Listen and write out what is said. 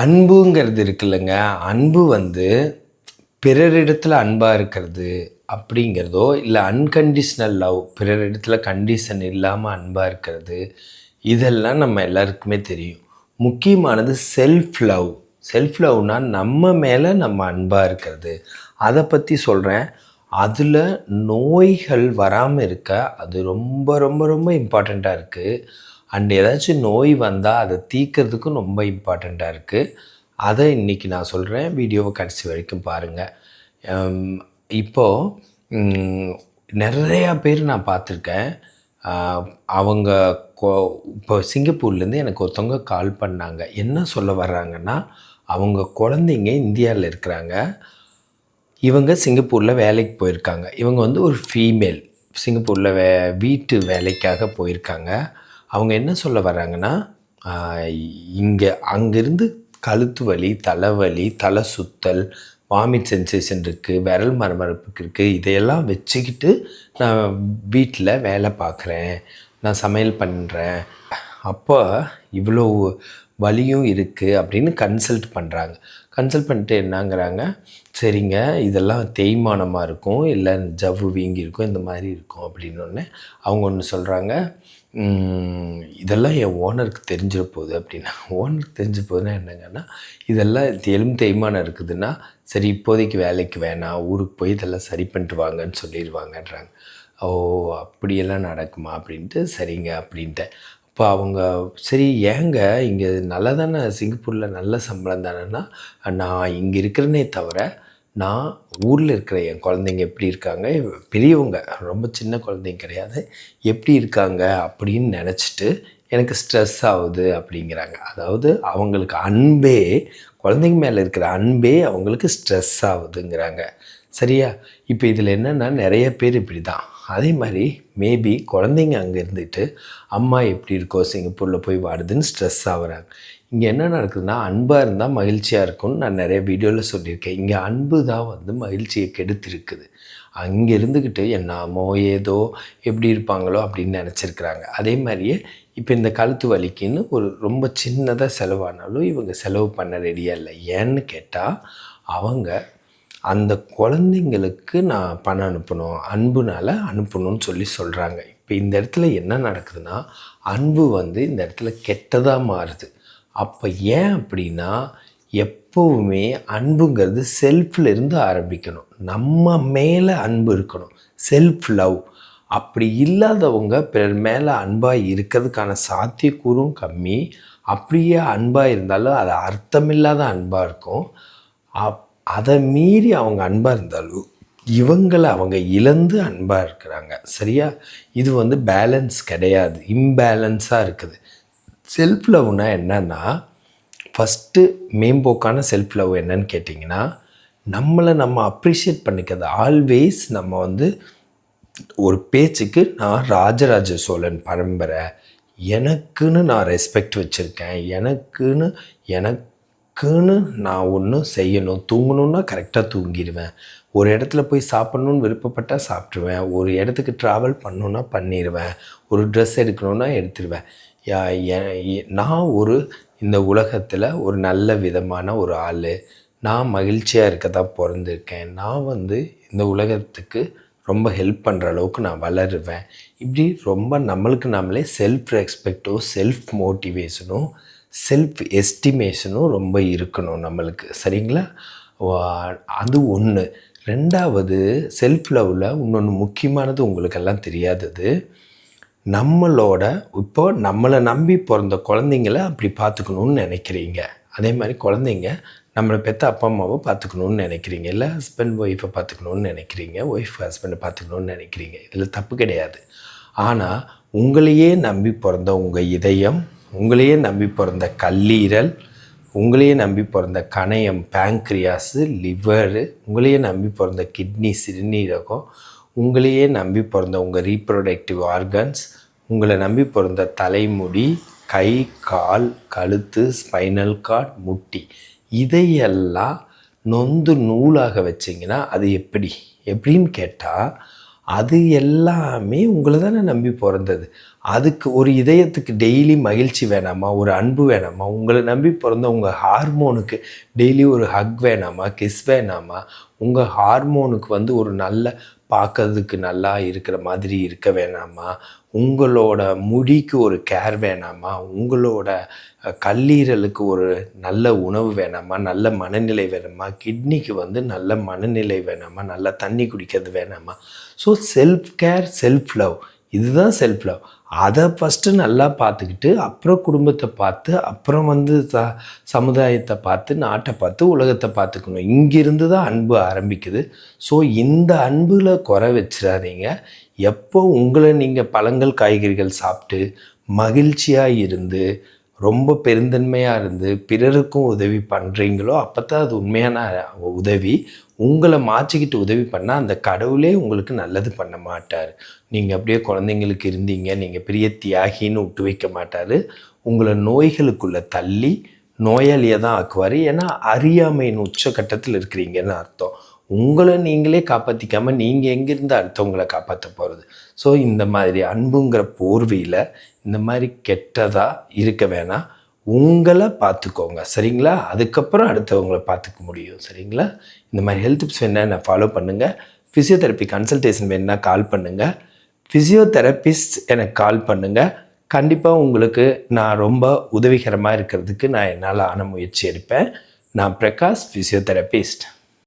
அன்புங்கிறது இருக்குல்லங்க. அன்பு வந்து பிறரிடத்தில் அன்பாக இருக்கிறது அப்படிங்கிறதோ இல்லை அன்கண்டிஷ்னல் லவ் பிறரிடத்தில் கண்டிஷன் இல்லாமல் அன்பாக இருக்கிறது இதெல்லாம் நம்ம எல்லாருக்குமே தெரியும். முக்கியமானது செல்ஃப் லவ் செல்ஃப் லவ்னா நம்ம மேலே நம்ம அன்பாக இருக்கிறது. அதை பற்றி சொல்கிறேன் அதில் நோய்கள் வராமல் இருக்க அது ரொம்ப ரொம்ப ரொம்ப இம்பார்ட்டண்ட்டாக இருக்குது அண்ட் ஏதாச்சும் நோய் வந்தால் அதை தீக்கிறதுக்கும் ரொம்ப இம்பார்ட்டண்ட்டாக இருக்குது அதை இன்றைக்கி நான் சொல்கிறேன் வீடியோவை கடைசி வரைக்கும் பாருங்கள் இப்போது நிறையா பேர் நான் பார்த்துருக்கேன். அவங்க இப்போ சிங்கப்பூர்லேருந்து எனக்கு ஒருத்தவங்க கால் பண்ணாங்க. என்ன சொல்ல வர்றாங்கன்னா அவங்க குழந்தைங்க இந்தியாவில் இருக்கிறாங்க. இவங்க சிங்கப்பூரில் வேலைக்கு போயிருக்காங்க. இவங்க வந்து ஒரு ஃபீமேல் சிங்கப்பூரில் வே வீட்டு வேலைக்காக போயிருக்காங்க. அவங்க என்ன சொல்ல வர்றாங்கன்னா இங்கே அங்கேருந்து கழுத்து வலி தலைவலி தலை சுத்தல் வாமிட் சென்சேஷன் இருக்குது விரல் மரமரப்புக்கு இருக்குது இதையெல்லாம் வச்சுக்கிட்டு நான் வீட்டில் வேலை பார்க்குறேன் நான் சமையல் பண்ணுறேன் அப்போ இவ்வளோ வலியும் இருக்குது அப்படின்னு கன்சல்ட் பண்ணுறாங்க கன்சல்ட் பண்ணிட்டு என்னங்கிறாங்க சரிங்க இதெல்லாம் தேய்மானமாக இருக்கும் இல்லை ஜவ்வு வீங்கி இருக்கும் இந்த மாதிரி இருக்கும் அப்படின்னோடனே அவங்க ஒன்று சொல்கிறாங்க இதெல்லாம் என் ஓனருக்கு தெரிஞ்சிட போகுது அப்படின்னா ஓனருக்கு தெரிஞ்ச போகுதுன்னா என்னங்கன்னா இதெல்லாம் எலும்பு தேய்மானம் இருக்குதுன்னா சரி இப்போதைக்கு வேலைக்கு வேணாம் ஊருக்கு போய் இதெல்லாம் சரி பண்ணிட்டு வாங்கன்னு சொல்லிடுவாங்கன்றாங்க. ஓ அப்படியெல்லாம் நடக்குமா அப்படின்ட்டு சரிங்க அப்படின்ட்டு இப்போ அவங்க சரி ஏங்க இங்கே நல்லா தானே சிங்கப்பூரில் நல்ல சம்பளம் தானேன்னா நான் இங்கே இருக்கிறனே தவிர நான் ஊரில் இருக்கிற என் குழந்தைங்க எப்படி இருக்காங்க பெரியவங்க ரொம்ப சின்ன குழந்தைங்க கிடையாது எப்படி இருக்காங்க அப்படின்னு நினச்சிட்டு எனக்கு ஸ்ட்ரெஸ் ஆகுது அப்படிங்கிறாங்க. அதாவது அவங்களுக்கு அன்பே குழந்தைங்க மேலே இருக்கிற அன்பே அவங்களுக்கு ஸ்ட்ரெஸ் ஆகுதுங்கிறாங்க. சரியா? இப்போ இதில் என்னென்னா நிறைய பேர் இப்படி தான் அதே மாதிரி மேபி குழந்தைங்க அங்கே இருந்துட்டு அம்மா எப்படி இருக்கோ சிங்கப்பூரில் போய் வாடுதுன்னு ஸ்ட்ரெஸ் ஆகுறாங்க. இங்கே என்ன நடக்குதுன்னா அன்பாக இருந்தால் மகிழ்ச்சியாக இருக்கும்னு நான் நிறைய வீடியோவில் சொல்லியிருக்கேன். இங்கே அன்பு தான் வந்து மகிழ்ச்சியை கெடுத்திருக்குது. அங்கே இருந்துக்கிட்டு என்னமோ ஏதோ எப்படி இருப்பாங்களோ அப்படின்னு நினச்சிருக்கிறாங்க. அதே மாதிரியே இப்போ இந்த கழுத்து வலிக்குன்னு ஒரு ரொம்ப சின்னதாக செலவானாலும் இவங்க செலவு பண்ண ரெடியாக இல்லை. ஏன்னு கேட்டால் அவங்க அந்த குழந்தைங்களுக்கு நான் பணம் அனுப்பணும் அன்புனால் அனுப்பணும்னு சொல்லி சொல்கிறாங்க இப்போ இந்த இடத்துல என்ன நடக்குதுன்னா அன்பு வந்து இந்த இடத்துல கெட்டதாக மாறுது. அப்போ ஏன் அப்படின்னா எப்போவுமே அன்புங்கிறது செல்ஃப்லேருந்து ஆரம்பிக்கணும். நம்ம மேலே அன்பு இருக்கணும். செல்ஃப் லவ் அப்படி இல்லாதவங்க பிறர் மேலே அன்பாக இருக்கிறதுக்கான சாத்தியக்கூறும் கம்மி. அப்படியே அன்பாக இருந்தாலும் அது அர்த்தமில்லாத அன்பாக இருக்கும். அப் அதை மீறி அவங்க அன்பாக இருந்தாலும் இவங்களை அவங்க இழந்து அன்பாக இருக்கிறாங்க. சரியா? இது வந்து பேலன்ஸ் கிடையாது. இம்பேலன்ஸாக இருக்குது. செல்ஃப் லவ்னா என்னன்னா ஃபஸ்ட்டு மேம்போக்கான செல்ஃப் லவ் என்னன்னு கேட்டிங்கன்னா நம்மளை நம்ம அப்ரிஷியேட் பண்ணிக்கிறது ஆல்வேஸ் நம்ம வந்து ஒரு பேச்சுக்கு நான் ராஜராஜ சோழன் பரம்பரை. எனக்குன்னு நான் ரெஸ்பெக்ட் வச்சுருக்கேன். எனக்குன்னு எனக்குன்னு நான் ஒன்று செய்யணும். தூங்கணுன்னா கரெக்டாக தூங்கிடுவேன். ஒரு இடத்துல போய் சாப்பிட்ணுன்னு விருப்பப்பட்டால் சாப்பிட்ருவேன் ஒரு இடத்துக்கு ட்ராவல் பண்ணணுன்னா பண்ணிடுவேன் ஒரு ட்ரெஸ் எடுக்கணுன்னா எடுத்துருவேன். எ- நான் ஒரு இந்த உலகத்தில் ஒரு நல்ல விதமான ஒரு ஆள். நான் மகிழ்ச்சியாக இருக்க தான் பிறந்திருக்கேன். நான் வந்து இந்த உலகத்துக்கு ரொம்ப ஹெல்ப் பண்ணுற அளவுக்கு நான் வளருவேன். இப்படி ரொம்ப நம்மளுக்கு நம்மளே செல்ஃப் ரெஸ்பெக்டோ செல்ஃப் மோட்டிவேஷனும் செல்ஃப் எஸ்டிமேஷனும் ரொம்ப இருக்கணும் நம்மளுக்கு. சரிங்களா? வா- அது ஒன்று ரெண்டாவது செல்ஃப் லவ்வில் இன்னொன்று முக்கியமானது உங்களுக்கெல்லாம் தெரியாதது. நம்மளோட இப்போ நம்மளை நம்பி பிறந்த குழந்தைங்கள அப்படி பார்த்துக்கணுன்னு நினைக்கிறீங்க. அதே மாதிரி குழந்தைங்க நம்மளை பெற்ற அப்பா அம்மாவை பார்த்துக்கணுன்னு நினைக்கிறீங்க. இல்லை ஹஸ்பண்ட் ஒய்ஃபை பார்த்துக்கணுன்னு நினைக்கிறீங்க. ஒய்ஃப் ஹஸ்பண்டை பார்த்துக்கணுன்னு நினைக்கிறீங்க. இதில் தப்பு கிடையாது. ஆனால் உங்களையே நம்பி பிறந்த உங்கள் இதயம் உங்களையே நம்பி பிறந்த கல்லீரல் உங்களையே நம்பி பிறந்த கணையம் பேங்க்ரியாஸு லிவரு உங்களையே நம்பி பிறந்த கிட்னி சிறுநீரகம் உங்களையே நம்பி பிறந்த உங்கள் ரீப்ரொடக்டிவ் ஆர்கன்ஸ் உங்களை நம்பி பிறந்த தலைமுடி கை கால் கழுத்து ஸ்பைனல் கார்ட் முட்டி. இதையெல்லாம் நொந்து நூலாக வச்சிங்கன்னா அது எப்படி? எப்படின்னு கேட்டால் அது எல்லாமே உங்களை தானே நம்பி பிறந்தது. அதுக்கு ஒரு இதயத்துக்கு டெய்லி மகிழ்ச்சி வேணாமா? ஒரு அன்பு வேணாமா? உங்களை நம்பி பிறந்த உங்கள் ஹார்மோனுக்கு டெய்லி ஒரு ஹக் வேணாமா? கிஸ் வேணாமா? உங்கள் ஹார்மோனுக்கு வந்து ஒரு நல்ல பார்க்கறதுக்கு நல்லா இருக்கிற மாதிரி இருக்க வேணாமா? உங்களோட முடிக்கு ஒரு கேர் வேணாமா? உங்களோட கல்லீரலுக்கு ஒரு நல்ல உணவு வேணாமா? நல்ல மனநிலை வேணாமா? கிட்னிக்கு வந்து நல்ல மனநிலை வேணாமா? நல்ல தண்ணி குடிக்கிறது வேணாமா? So self care self love இதுதான் செல்ஃப் லவ் அதை ஃபஸ்ட்டு நல்லா பார்த்துக்கிட்டு அப்புறம் குடும்பத்தை பார்த்து அப்புறம் வந்து ச சமுதாயத்தை பார்த்து நாட்டை பார்த்து உலகத்தை பார்த்துக்கணும். இங்கிருந்து தான் அன்பு ஆரம்பிக்குது. ஸோ இந்த அன்பில் குறை வச்சிடாதீங்க. எப்போ உங்களை நீங்கள் பழங்கள் காய்கறிகள் சாப்பிட்டு மகிழ்ச்சியாக இருந்து ரொம்ப பெருந்தன்மையாக இருந்து பிறருக்கும் உதவி பண்ணுறீங்களோ அப்போ தான் அது உண்மையான உதவி. உங்களை மாற்றிக்கிட்டு உதவி பண்ணால் அந்த கடவுளே உங்களுக்கு நல்லது பண்ண மாட்டார். நீங்கள் அப்படியே குழந்தைங்களுக்கு இருந்தீங்க நீங்கள் பெரிய தியாகின்னு விட்டு வைக்க மாட்டார். உங்களை நோய்களுக்குள்ளே தள்ளி நோயாளியை தான் ஆக்குவார். ஏன்னா அறியாமையின் உச்சக்கட்டத்தில் இருக்கிறீங்கன்னு அர்த்தம். உங்களை நீங்களே காப்பாற்றிக்காமல் நீங்கள் எங்கேருந்து அடுத்தவங்களை காப்பாற்ற போகிறது ஸோ இந்த மாதிரி அன்புங்கிற போர்வையில் இந்த மாதிரி கெட்டதாக இருக்க வேணாம் உங்களை பார்த்துக்கோங்க. சரிங்களா? அதுக்கப்புறம் அடுத்தவங்களை பார்த்துக்க முடியும். சரிங்களா? இந்த மாதிரி ஹெல்த் டிப்ஸ் வேணால் என்ன ஃபாலோ பண்ணுங்கள் ஃபிசியோதெரப்பி கன்சல்டேஷன் வேணுன்னா கால் பண்ணுங்கள் ஃபிசியோதெரபிஸ்ட் எனக்கு கால் பண்ணுங்கள் கண்டிப்பாக உங்களுக்கு நான் ரொம்ப உதவிகரமாக இருக்கிறதுக்கு நான் என்னால் ஆன முயற்சி எடுப்பேன். நான் பிரகாஷ் ஃபிசியோதெரபிஸ்ட்